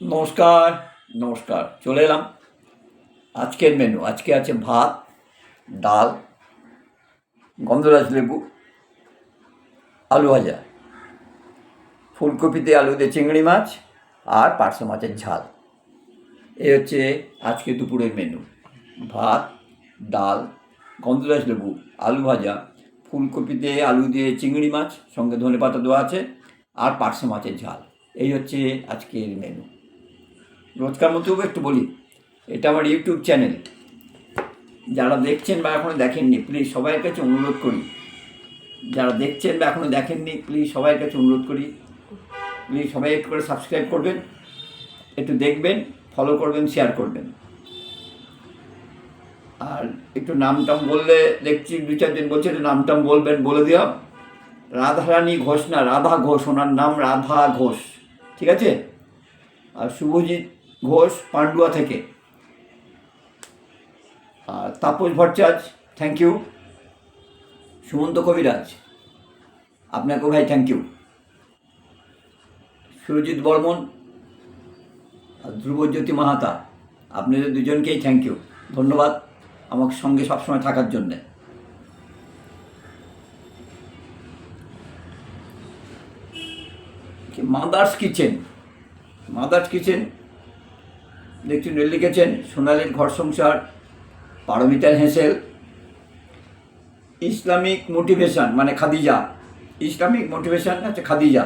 নমস্কার নমস্কার, চলে এলাম। আজকের মেনু আজকে আছে ভাত, ডাল, গন্ধরাজ লেবু, আলু ভাজা। ফুলকপিতে আলু দিয়ে চিংড়ি মাছ আর পার্শে মাছের ঝাল। এই হচ্ছে আজকে দুপুরের মেনু ভাত, ডাল, গন্ধরাজ লেবু, আলু ভাজা। ফুলকপিতে আলু দিয়ে চিংড়ি মাছ, সঙ্গে ধনে পাতা দেওয়া আছে আর পার্শে মাছের ঝাল। এই হচ্ছে আজকের মেনু রোজকার মতো একটু বলি, এটা আমার ইউটিউব চ্যানেল। যারা দেখছেন বা এখনও দেখেননি প্লিজ সবাইয়ের কাছে অনুরোধ করি। যারা দেখছেন বা এখনও দেখেননি প্লিজ সবাইয়ের কাছে অনুরোধ করি। প্লিজ সবাই একটু করে সাবস্ক্রাইব করবেন, একটু দেখবেন ফলো করবেন শেয়ার করবেন। আর একটু নাম টাম বললে, দেখছি দু চারজন বলছে একটু নাম টাম বলবেন, বলে দিও রাধারানী ঘোষ না, রাধা ঘোষ, ওনার নাম রাধা ঘোষ, ঠিক আছে? আর শুভজিৎ ঘোষ পান্ডুয়া থেকে। আর তাপস ভট্টাচার্য থ্যাংক ইউ সুমন্ত কবিরাজ, আপনাকেও ভাই থ্যাংক ইউ সুরজিৎ বর্মন আর ধ্রুবজ্যোতি মাহাতা, আপনাদের দুজনকেই থ্যাংক ইউ ধন্যবাদ আমার সঙ্গে সবসময় থাকার জন্যে। Mother's kitchen? Mother's kitchen? দেখছেন লিখেছেন সোনালির ঘর সংসার পারমিতার হেসেল, ইসলামিক মোটিভেশন মানে খাদিজা। ইসলামিক মোটিভেশন আছে খাদিজা।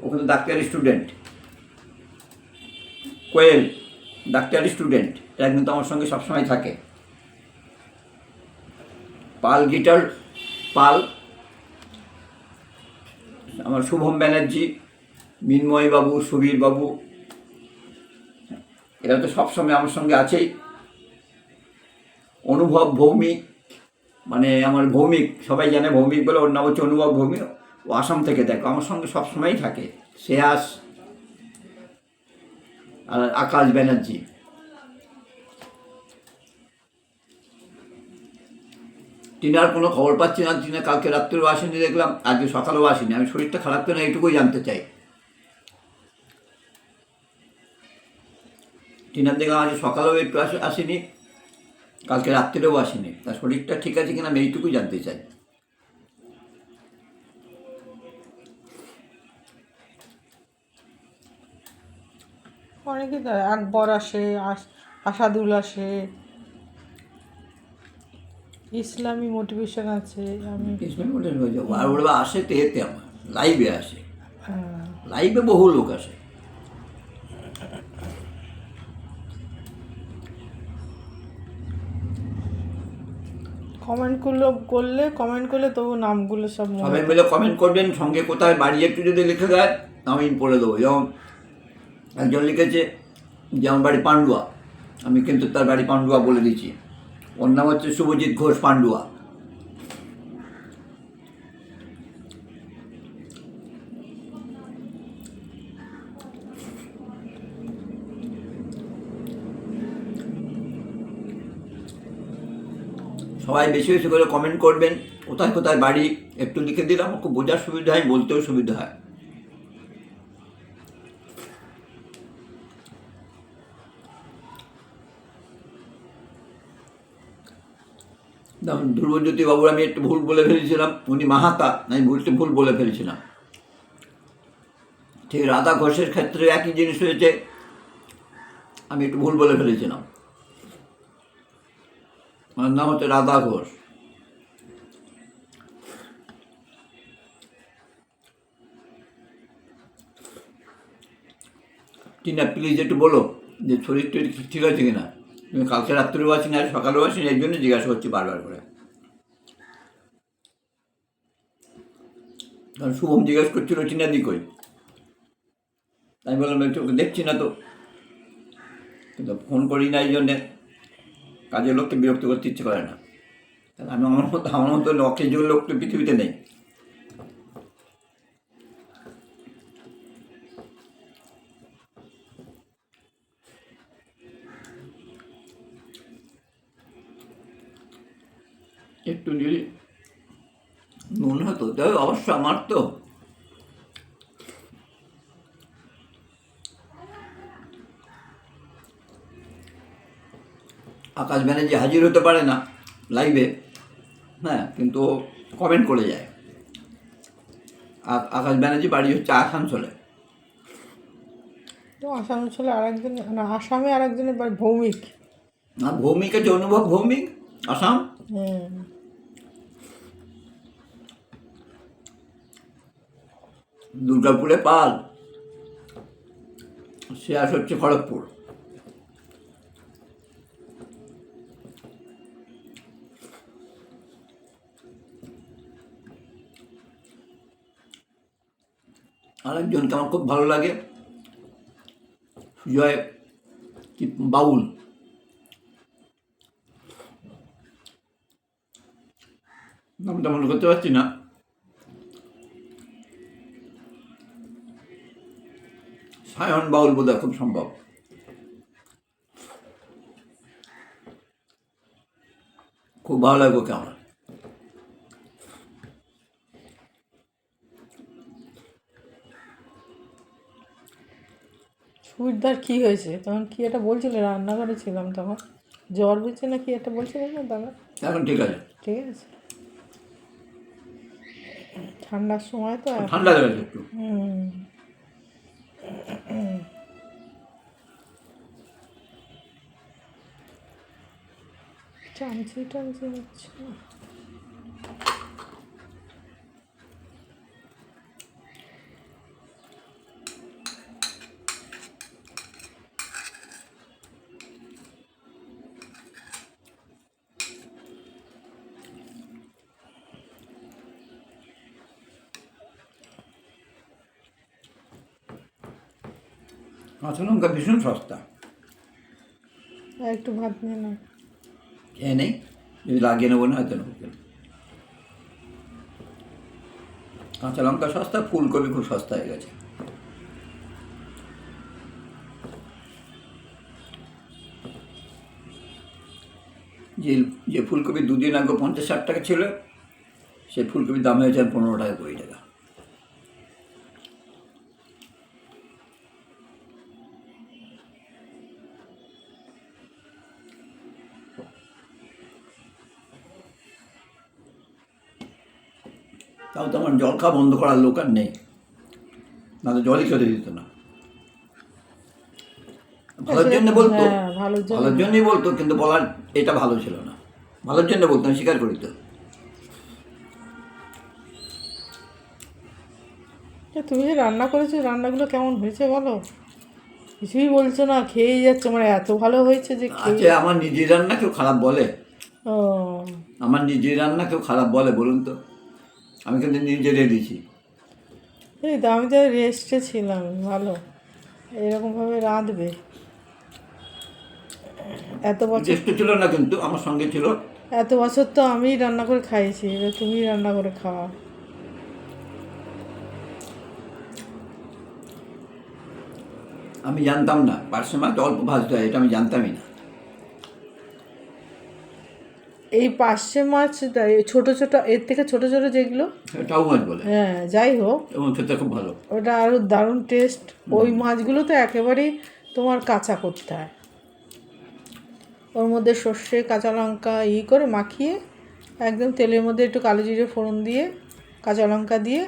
ওখানে ডাক্তারি স্টুডেন্ট। কোয়েল, ডাক্তারি স্টুডেন্ট। এরা কিন্তু আমার সঙ্গে সবসময় থাকে। পাল গিটার, পাল। আমার শুভম ব্যানার্জি বাবু সুবীর বাবু এরা তো সবসময় আমার সঙ্গে আছেই। অনুভব ভৌমিক মানে আমার ভৌমিক, সবাই জানে ভৌমিক বলে ওর নাম হচ্ছে অনুভব ভৌমিক। ও আসাম থেকে দেখো, আমার সঙ্গে সবসময়ই থাকে, শ্রেয়াস আর আকাশ ব্যানার্জি। টিনার কোনো খবর পাচ্ছি না, টিনা কালকে রাত্রেও আসেনি দেখলাম, আজকে সকালেও আসেনি, আমি শরীরটা খারাপ কেন এইটুকুই জানতে চাই। টিনার দেখলাম আজ সকালেও একটু আসে আসেনি কালকে রাত্রেও আসেনি। তার শরীরটা ঠিক আছে কিনা আমি এইটুকুই জানতে চাই। অনেকে তো আকবর আসে আস- আসাদুল আসে ইসলামী মোটিভেশন আছে আমি হয়ে যাব আর ওরা আসে তো এতে আমার লাইভে আসে। হ্যাঁ, লাইভে বহু লোক আসে। কমেন্ট করলে করলে কমেন্ট করলে তবু নামগুলো সব সবাই মিলে কমেন্ট করবেন সঙ্গে কোথায় বাড়ি একটু যদি লিখে দেয় আমি পড়ে দেবো। যেমন একজন লিখেছে যে আমার বাড়ি পাণ্ডুয়া আমি কিন্তু তার বাড়ি পাণ্ডুয়া বলে দিচ্ছি। ওর নাম হচ্ছে শুভজিৎ ঘোষ পান্ডুয়া। সবাই বেশি বেশি করে কমেন্ট করবেন। কোথায় কোথায় বাড়ি একটু লিখে দিলাম খুব বোঝার সুবিধা হয়, বলতেও সুবিধা হয়। ধ্রুবজ্যোতি বাবুর আমি একটু ভুল বলে ফেলেছিলাম, উনি মাহাতা, আমি ভুলতে ভুল বলে ফেলেছিলাম। ঠিক রাধা ঘোষের ক্ষেত্রে একই জিনিস হয়েছে, আমি একটু ভুল বলে ফেলেছিলাম। আমার নাম হচ্ছে রাধা ঘোষ। টিনা প্লিজ একটু বলো যে শরীর টরীর ঠিক- আছে কিনা? তুমি কালকে রাত্রেও আসি না, সকালেও আসি না, এই জন্য জিজ্ঞাসা করছি বারবার করে। কারণ শুভম জিজ্ঞাসা করছিল, টিনা দি কই? আমি বললাম, একটু দেখছি না তো। কিন্তু ফোন করি না এই জন্যে। কাজের লোককে বিরক্ত করতে ইচ্ছে করে না। তাহলে আমি আমার মতো আমার মতো লক্ষের লোক তো পৃথিবীতে নেই। একটু যদি নুন হতো, তবে অবশ্য আমার তো আকাশ ব্যানার্জি হাজির হতে পারে না লাইভে হ্যাঁ কিন্তু কমেন্ট করে যায়। আকাশ ব্যানার্জি বাড়ি হচ্ছে আসানসোলে। আসানসোলে আরেকজন না আসামে আরেকজনের বাড়ি ভৌমিক। আর ভৌমিক আছে অনুভব ভৌমিক আসাম? দুর্গাপুরে পাল। সে আস হচ্ছে খড়গপুর। আরেকজনকে আমার খুব ভালো লাগে। সুজয় বাউল। নামটা মনে করতে পারছি না। সায়ন বাউল বোধ খুব সম্ভব। খুব ভালো লাগে ওকে আমার। সুরদার কি হয়েছে? তখন কি একটা বলছিলে? রান্নাঘরে ছিলাম তখন। জ্বর হয়েছে না কি একটা বলছিলেন না দাদা? এখন ঠিক আছে। ঠিক আছে। ঠান্ডার সময় তো ঠান্ডা লেগেছে একটু। হুম। চামচি টামচি হচ্ছে কাঁচা লঙ্কা ভীষণ সস্তা। একটু ভাত নিয়ে না খেয়ে নেই যদি লাগিয়ে নেব না হয়তো কাঁচা লঙ্কা সস্তা ফুলকপি খুব সস্তা হয়ে গেছে। যে যে ফুলকপি দুদিন আগে পঞ্চাশ ষাট টাকা ছিল সেই ফুলকপির দাম হয়েছে পনেরো টাকা কুড়ি টাকা। তাও তো আমার জল খাওয়া বন্ধ করার লোক আর নেই। না তো জলই খেতে দিত না। ভালোর জন্য বলতো হ্যাঁ ভালোর জন্যই বলতো কিন্তু বলার এটা ভালো ছিল না। ভালোর জন্য বলতো আমি স্বীকার করি তো। তুমি যে রান্না করেছ রান্নাগুলো কেমন হয়েছে বলো? কিছুই বলছো না খেয়েই যাচ্ছে মানে এত ভালো হয়েছে যে আচ্ছা আমার নিজের রান্না কেউ খারাপ বলে? ও। আমার নিজের রান্না কেউ খারাপ বলে বলুন তো। আমি কিন্তু নিজে দিয়েছি। এই তো আমি তো রেস্টে ছিলাম ভালো। এরকমভাবে রাঁধবে। এত বছর চেষ্টা ছিল না কিন্তু আমার সঙ্গে ছিল। এত বছর তো আমিই রান্না করে খাইছি এবার তুমি রান্না করে খাওয়া। আমি জানতাম না পার্শ্ব মাছ অল্প ভাজতে হয় এটা আমি জানতামই না। এই পার্শে মাছ ছোট ছোট এর থেকে ছোট ছোট যেগুলো? এটাও মাছ বলে। হ্যাঁ যাই হোক। এবং খেতে খুব ভালো। ওটা আরও দারুণ টেস্ট ওই মাছগুলো তো একেবারেই তোমার কাঁচা করতে হয়। ওর মধ্যে সর্ষে কাঁচা লঙ্কা ই করে মাখিয়ে একদম তেলের মধ্যে একটু কালো জিরে ফোড়ন দিয়ে কাঁচা লঙ্কা দিয়ে।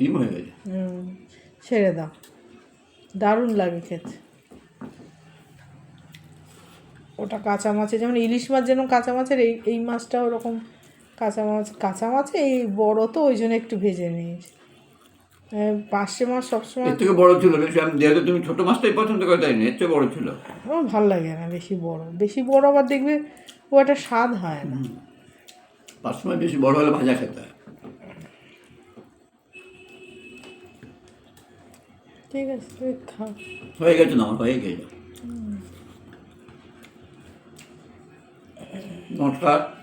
ডিম হয়ে গেছে। হুম, ছেড়ে দাও। দারুণ লাগে খেতে। ওটা কাঁচা মাছে যেমন ইলিশ মাছ যেমন কাঁচা মাছের এই এই মাছটা ওরকম কাঁচা মাছ কাঁচা মাছে এই বড় তো ওই জন্য একটু ভেজে নিয়েছি। পার্শে মাছ সবসময় থেকে বড় ছিল যেহেতু তুমি ছোটো মাছটাই পছন্দ করে তাই এর চেয়ে বড় ছিল। আমার ভালো লাগে না বেশি বড় বেশি বড় আবার দেখবে ও একটা স্বাদ হয় না। পার্শ্ব মাছ বেশি বড় হলে ভাজা খেতে ঠিক আছে তুই খা। হয়ে গেছে না হয়ে গেছে। নমস্কার